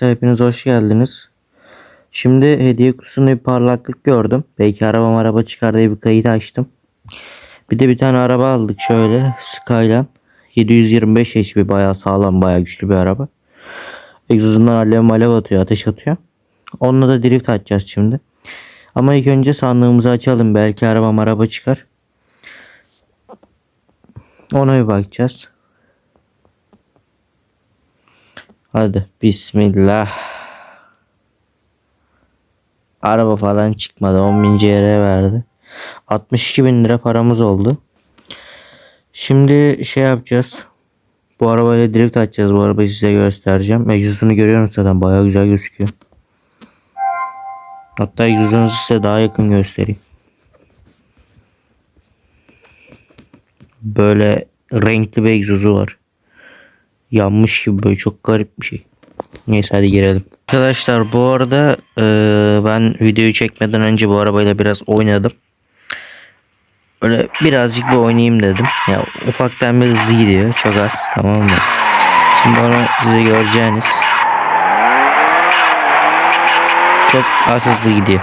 Hepiniz hoş geldiniz. Şimdi hediye kutusunda bir parlaklık gördüm. Belki arabam araba çıkar diye bir kayıt açtım. Bir de bir tane araba aldık şöyle Skyline. 725 HP bayağı sağlam bayağı güçlü bir araba. Egzozundan alev alev atıyor ateş atıyor. Onunla da drift atacağız şimdi. Ama ilk önce sandığımızı açalım. Belki arabam araba çıkar. Ona bir bakacağız. Hadi bismillah. Araba falan çıkmadı. 10 bin CR verdi. 62 bin lira paramız oldu. Şimdi şey yapacağız. Bu arabayla drift atacağız. Bu arabayı size göstereceğim. Egzozunu görüyorsunuz zaten. Bayağı güzel gözüküyor. Hatta egzozunu size daha yakın göstereyim. Böyle renkli bir egzozu var. Yanmış gibi böyle çok garip bir şey. Neyse hadi girelim. Arkadaşlar bu arada e, ben videoyu çekmeden önce bu arabayla biraz oynadım. Öyle birazcık bir oynayayım dedim. Ya ufaktan bir hızlı gidiyor. Çok az tamam mı? Şimdi onu size göreceğiniz. Çok az hızlı gidiyor.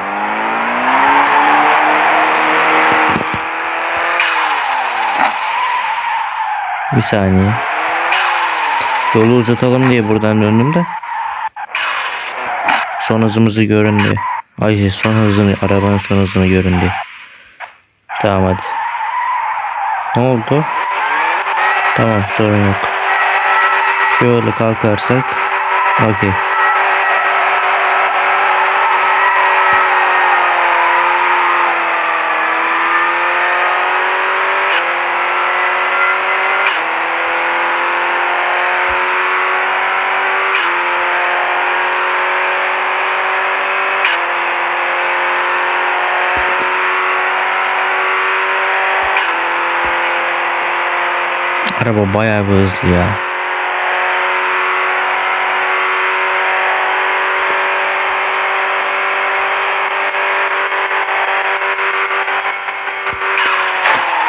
Bir saniye. Yolu uzatalım diye buradan döndüm de. Son hızımızı görün diye. Ay son hızını arabanın son hızını görün diye. Tamam hadi. Ne oldu? Tamam sorun yok. Şöyle kalkarsak. Okey. Araba bayağı bir hızlı ya.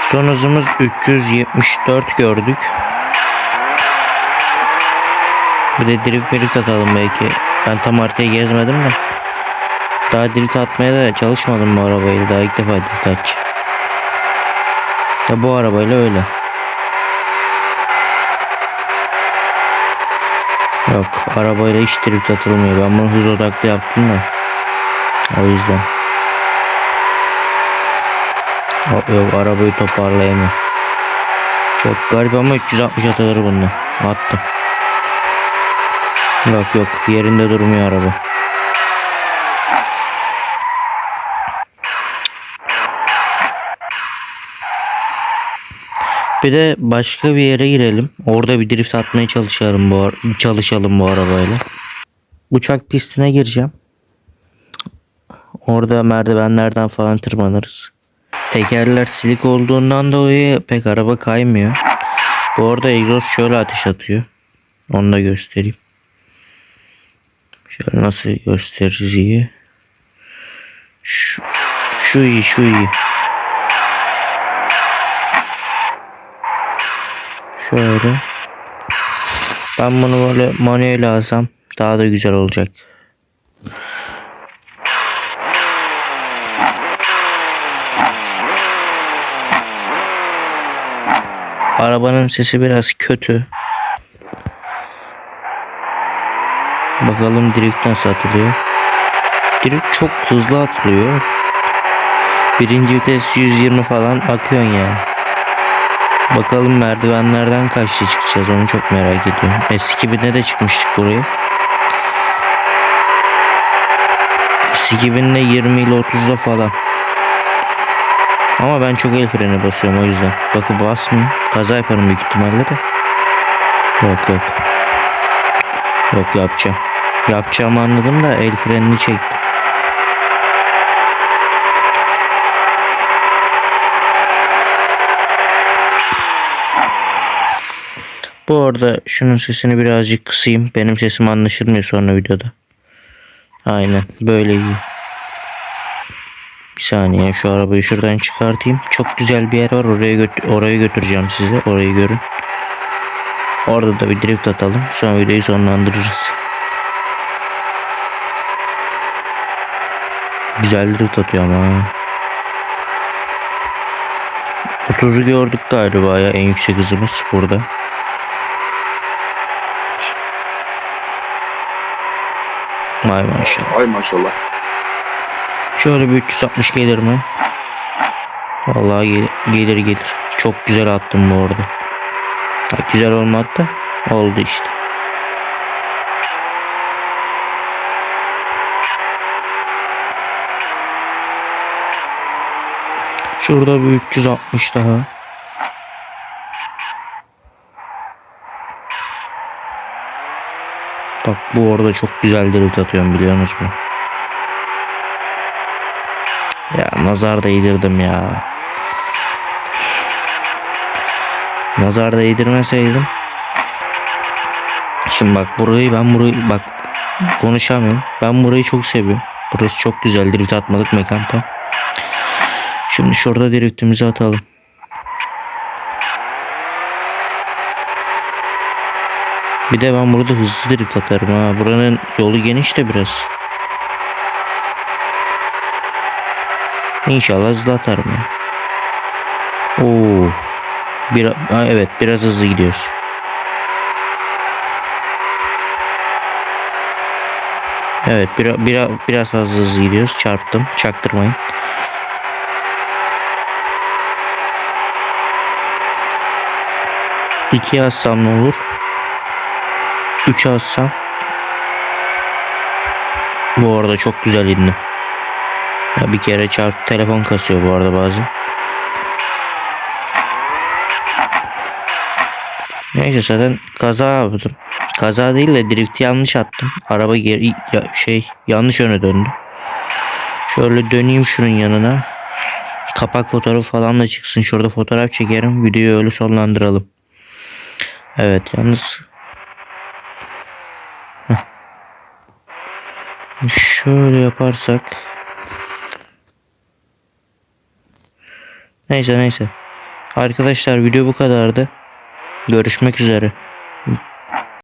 Son hızımız 374 gördük. Bir de drift drift atalım belki. Ben tam haritayı gezmedim de. Daha drift atmaya da çalışmadım bu arabayla. Daha ilk defa drift atacağım. Ya bu arabayla öyle. Yok arabayla hiç drift atılmıyor. Ben bunu hız odaklı yaptım da. O yüzden. Yok, yok arabayı toparlayamıyor. Çok garip ama 360 atılır bununla. Attım. Yok yok yerinde durmuyor araba. Bir de başka bir yere girelim. Orada bir drift atmaya çalışalım bu çalışalım bu arabayla. Uçak pistine gireceğim. Orada merdivenlerden falan tırmanırız. Tekerler silik olduğundan dolayı pek araba kaymıyor. Bu arada egzoz şöyle ateş atıyor. Onu da göstereyim. Şöyle nasıl gösteririz iyi. Şu, şu iyi şu iyi. Şöyle. Ben bunu böyle manuel alsam daha da güzel olacak. Arabanın sesi biraz kötü. Bakalım drift nasıl atılıyor. Drift çok hızlı atılıyor. Birinci vites 120 falan akıyorsun yani. Bakalım merdivenlerden kaçta çıkacağız onu çok merak ediyorum. S2000'de de çıkmıştık buraya. S2000'de 20 ile 30'da falan. Ama ben çok el freni basıyorum o yüzden. Bakın basmayayım. Kaza yaparım büyük ihtimalle de. Yok yok. Yok yapacağım. Yapacağımı anladım da el frenini çektim. Bu arada şunun sesini birazcık kısayım. Benim sesim anlaşılmıyor sonra videoda. Aynen böyle iyi. Bir saniye şu arabayı şuradan çıkartayım. Çok güzel bir yer var. Oraya göt oraya götüreceğim sizi. Orayı görün. Orada da bir drift atalım. Sonra videoyu sonlandırırız. Güzel drift atıyor ama. 30'u gördük galiba ya en yüksek hızımız burada. Vay maşallah. Ay maşallah. Şöyle bir 360 gelir mi? Vallahi gelir gelir. gelir. Çok güzel attım bu arada. Ha, güzel olmadı da oldu işte. Şurada bir 360 daha. Bak bu orada çok güzel drift atıyorum biliyor musun? Ya nazar değdirdim ya. Nazar değdirmeseydim. Şimdi bak burayı ben burayı bak konuşamıyorum. Ben burayı çok seviyorum. Burası çok güzel drift atmalık mekan tam. Şimdi şurada driftimizi atalım. Bir de ben burada hızlı drift atarım ha. Buranın yolu geniş de biraz. İnşallah hızlı atarım ya. Oo. Bir, ha, evet biraz hızlı gidiyoruz. Evet bir, bir, biraz fazla hızlı gidiyoruz. Çarptım. Çaktırmayın. İki yazsam ne olur? Üç yazsam. Bu arada çok güzel indim. Ya bir kere çarp telefon kasıyor bu arada bazen. Neyse zaten kaza yaptım. Kaza değil de drift yanlış attım. Araba geri ya, şey yanlış yöne döndü. Şöyle döneyim şunun yanına. Kapak fotoğrafı falan da çıksın. Şurada fotoğraf çekerim. Videoyu öyle sonlandıralım. Evet yalnız Şöyle yaparsak Neyse neyse. Arkadaşlar video bu kadardı. Görüşmek üzere.